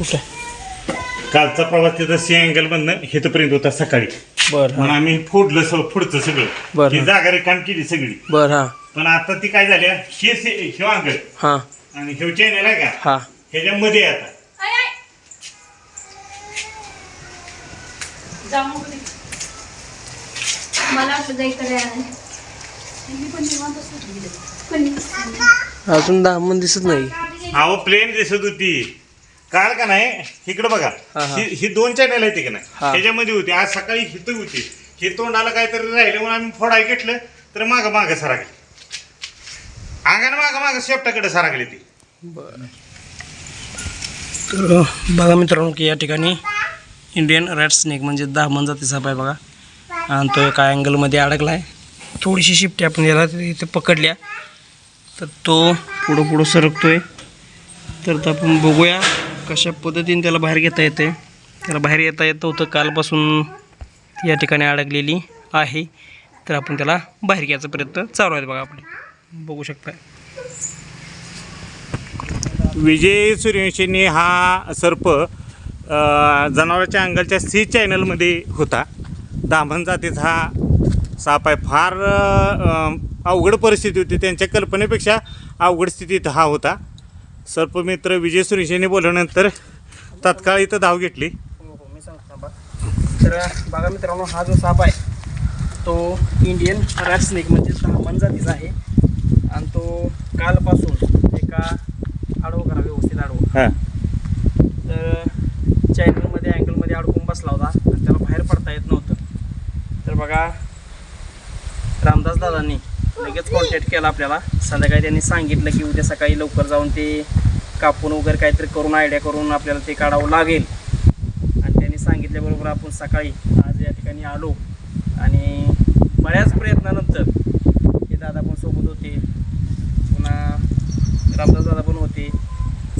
कुठं? कालचा प्रवास तिथं सी अँगल मधनं हेतपर्यंत होता सकाळी. बर. म्हणून आम्ही फोडलं सगळं पुढचं सगळं. बरं. ही जागा रिकाम केली सगळी. बर हा. पण आता ती काय झाली हे से- हे अँगल हा. आणि हे चॅनल आहे का? हा. ह्याच्यामध्ये आहे आता. मला जायचं अजून दहा मन दिसत नाही. अहो प्लेन दिसत होती. काल का नाही? इकडे बघा. हा, हा. ही ही दोन चॅनल आहेत की नाही हा. ह्याच्यामध्ये होती. आज सकाळी हिथं होती. हे तोंडाला काहीतरी राहिलं म्हणून आम्ही फोडाय घेतलं. तर मागं मागं सरागली. अंगाने मागं मागं शेपटाकडे सरागली ती. बर. तर बघा मित्रांनो की या ठिकाणी इंडियन रॅट स्नेक म्हणजे दामन जातीचा साप आहे बघा. आणि तो एका अँगलमध्ये अडकला आहे थोडीशी शिफ्टी आपण याला इथे पकडल्या. तर तो पुढं पुढं सरकतोय. तर आता आपण बघूया. कशा पद्धतीने त्याला बाहेर घेता येते? त्याला बाहेर येता येतं होतं कालपासून या ठिकाणी अडकलेली आहे. तर आपण त्याला बाहेर घ्यायचा प्रयत्न चालू आहे बघा आपले बघू शकता. विजय सूर्यवंशीने हा सर्प जनावराच्या जनावरांच्या अंगाच्या सी चॅनलमध्ये होता. दामन जातीचा हा साप आहे. फार अवघड परिस्थिती होती. त्यांच्या कल्पनेपेक्षा अवघड स्थितीत हा होता. सर्पमित्र विजय सूर्यवंशीने बोलल्यानंतर तात्काळ इथं धाव घेतली. हो हो मी सांगतो थांबा. तर बघा मित्रांनो हा जो साप आहे तो इंडियन स्नेक म्हणजे धामण जातीचा आहे. आणि तो कालपासून एका आडवं करा व्यवस्थित आडवं. हां. तर चॅनलमध्ये अँगलमध्ये अडकून बसला होता आणि त्याला बाहेर पडता येत नव्हतं. तर बघा रामदास दादांनी लगेच कॉन्टॅक्ट केला आपल्याला. संध्याकाळी त्यांनी सांगितलं की उद्या सकाळी लवकर जाऊन ते कापून वगैरे काहीतरी करून आयडिया करून आपल्याला ते काढावं लागेल. आणि त्यांनी सांगितल्याबरोबर आपण सकाळी आज या ठिकाणी आलो. आणि बऱ्याच प्रयत्नानंतर हे दादा पण सोबत होते. पुन्हा रामदास दादा पण होते.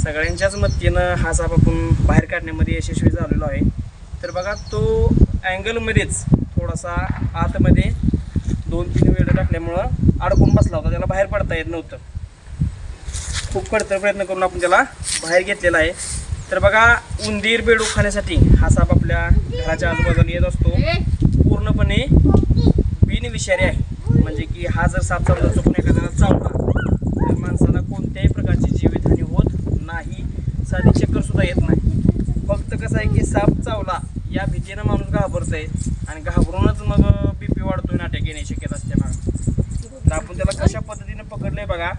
सगळ्यांच्याच मदतीनं हा साप आपण बाहेर काढण्यामध्ये यशस्वी झालेलो आहे. तर बघा तो अँगलमध्येच थोडासा आतमध्ये दोन तीन वेळ टाकल्यामुळं अडकून बसला होता. त्याला बाहेर पडता येत नव्हतं. खूप कडतर प्रयत्न करून आपण त्याला बाहेर घेतलेला आहे. तर बघा उंदीर बेडूक खाण्यासाठी हा साप आपल्या घराच्या आजूबाजूला येत असतो. पूर्णपणे बिनविषारी आहे. म्हणजे की हा जर साप समजा चुकून एखाद्याला चावला तर माणसाला कोणत्याही प्रकारची जीवितहानी होत नाही. साधी चक्कर सुद्धा येत नाही. फक्त कसं आहे की साप चावला या भीतीनं माणूस घाबरतोय. आणि घाबरूनच मग बीपी वाढतोय नाटक येण्याची शक्यता असते बघा. तर आपण त्याला कशा पद्धतीने पकडलंय बघा.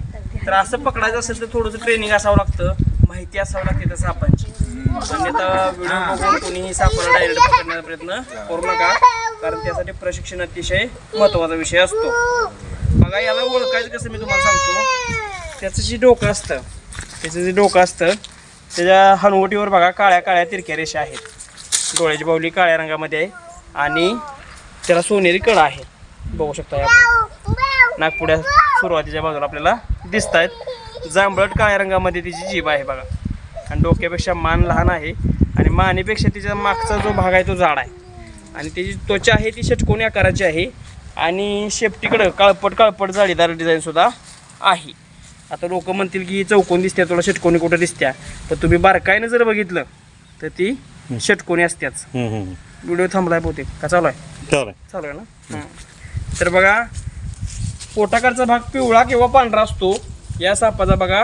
तर असं पकडायचं असेल तर थोडंसं ट्रेनिंग असावं लागतं. माहिती असावं लागते त्या सापांची. अन्यथा व्हिडिओ बघून कोणीही सापाला डायरेक्ट पकडण्याचा प्रयत्न करू नका. कारण त्यासाठी प्रशिक्षण अतिशय महत्त्वाचा विषय असतो. बघा याला ओळखायचं कसं मी तुम्हाला सांगतो. त्याचं जे डोकं असतं त्याचं जे डोकं असतं त्याच्या हनवटीवर बघा काळ्या काळ्या तिरक्या रेषा आहेत. डोळ्याची बाहुली काळ्या रंगामध्ये आहे. आणि त्याला सोनेरी कडा आहे. बघू शकता आपण. नागपुड्या सुरुवातीच्या बाजूला आपल्याला दिसत आहेत जांभळट काळ्या रंगामध्ये तिची जीभ आहे बघा. आणि डोक्यापेक्षा मान लहान आहे. आणि मानेपेक्षा तिच्या मागचा जो भाग आहे तो जाड आहे. आणि त्याची त्वचा आहे ती षटकोनी आकाराची आहे. आणि शेपटीकडं काळपट काळपट जाळीदार डिझाईनसुद्धा आहे. आता लोक म्हणतील की ही चौकोन दिसते तुला षटकोनी कुठं दिसत्या? पण तुम्ही बारकाईनं जर बघितलं तर ती षटकोनी असत्याच. व्हिडिओ थांबलाय बहुतेक. का चालू आहे? चालेल चालू आहे ना? हं. तर बघा पोटाकडचा भाग पिवळा किंवा पांढरा असतो या सापाचा बघा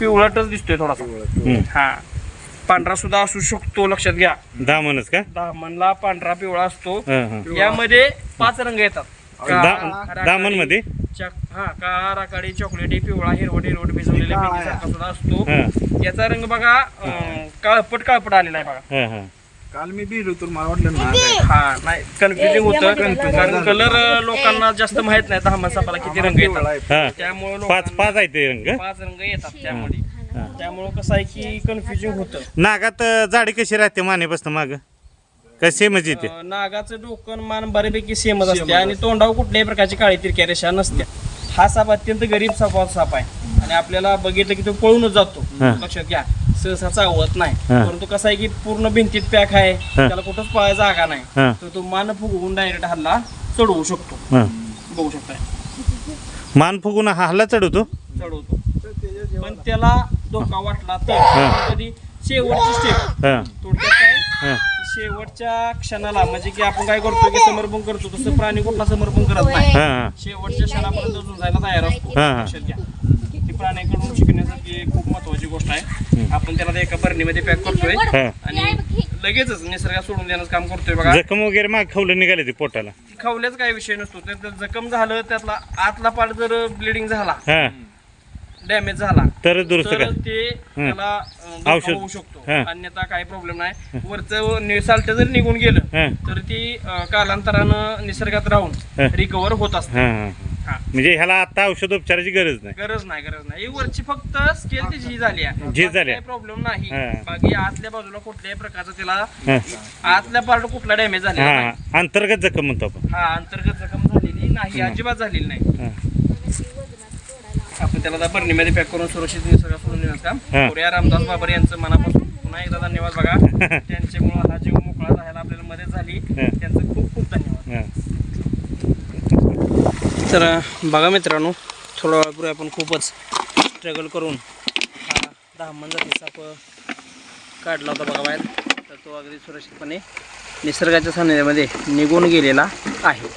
पिवळाटच दिसतोय थोडासा. हा. पांढरा सुद्धा असू शकतो लक्षात घ्या. दामनच का? दामनला पांढरा पिवळा असतो. हं, हं. यामध्ये पाच रंग येतात. दा- दामनमध्ये? चक- हा काळा राखाडी चॉकलेटी पिवळा हिरवट हिरवट भिजवलेला सुद्धा असतो. हां. याचा रंग बघा अं, काळपट काळपट आलेला आहे बघा. हां हां. काल मी बिल होतो मला वाटलं आहे हा नाही कन्फ्युजिंग होतं कारण कलर लोकांना जास्त माहीत नाही दहा सापाला किती रंग येतात. हां. त्यामुळे पाच लोकांना पाच आहे ते रंग. पाच रंग येतात त्यामध्ये. त्यामुळे कसं आहे की कन्फ्युजिंग होतं. नागात अ, जाडी कशी राहते मानेपासून माग? कसे म्हणजे ते अं, नागाचं डोकं मान बऱ्यापैकी सेमच असते. आणि तोंडावर कुठल्याही प्रकारची काळी तिरक्या रेषा नसत्या हा साप अत्यंत गरीब सापाचा साप आहे. आणि आपल्याला बघितलं की तो पळूनच जातो. हा. लक्षात घ्या. सहसा चावत नाही. हा. परंतु कसं आहे की पूर्ण भिंतीत पॅक आहे त्याला कुठंच पळायला जागा नाही. हां. तर तो मान फुगवून डायरेक्ट हल्ला चढवू शकतो. हां. बघू शकताय मान फुगून हा हल्ला चढवतो? चढवतो. पण त्याला धोका वाटला तर कधी शेवटची स्टेप हां. थोडक्यात काय? हां. शेवटच्या क्षणाला म्हणजे की आपण काय करतो की समर्पण करतो तसं प्राणी कुठला समर्पण करत नाही. हां. शेवटच्या क्षणापर्यंत झुंजायला तयार असतो. हा. लक्षात घ्या. ती प्राण्याकडून शिकण्यासाठी खूप महत्वाची गोष्ट आहे. आपण त्याला एका बरणीमध्ये पॅक करतोय. हा. आणि लगेचच निसर्गात सोडून देण्याचं काम करतोय बघा. जखम वगैरे माग खवलं निघाले ते पोटाला. खावल्याच काही विषय नसतो. त्यात जर जखम झालं त्यातला आतला पार्ट जर ब्लिडिंग झाला हां. डॅमेज झाला तर दुरुस्त तर ते त्याला अं, धोका औषध. होऊ शकतो. हा. अन्यथा काही प्रॉब्लेम नाही. वरचं साल्ट जर निघून गेलं हां. तर ती अं, कालांतरानं निसर्गात राहून हा. रिकवर होत असते. हां हां. हा. म्हणजे ह्याला आता औषधोपचाराची गरज नाही. गरज नाही गरज नाही. ही वरची फक्त स्केल ही झाली आहे. झाली आहे. प्रॉब्लेम नाही. हा. बाकी आतल्या बाजूला कुठल्याही प्रकारचा त्याला हां. आतल्या पार्ट कुठला डॅमेज नाही हां. अंतर्गत जखम म्हणतो आपण. हा अंतर्गत जखम झालेली नाही. अजिबात झालेली नाही. हां. आपण त्याला बरणीमध्ये पॅक करून सुरक्षित निसर्गात सोडून देण्याचं काम हा. करूया रामदास बाबर यांचं मनापासून पुन्हा एकदा धन्यवाद बघा. त्यांच्यामुळे हा जीव मोकळा झाला आपल्याला मदत झाली. हा. त्यांचं खूप खूप धन्यवाद. हां. तर बघा मित्रांनो थोड्या वेळापूर्वी आपण खूपच स्ट्रगल करून हा दहा जातीचा साप काढला होता बघा बाहेर. तर तो अगदी सुरक्षितपणे निसर्गाच्या सान्निध्यामध्ये निघून गेलेला आहे.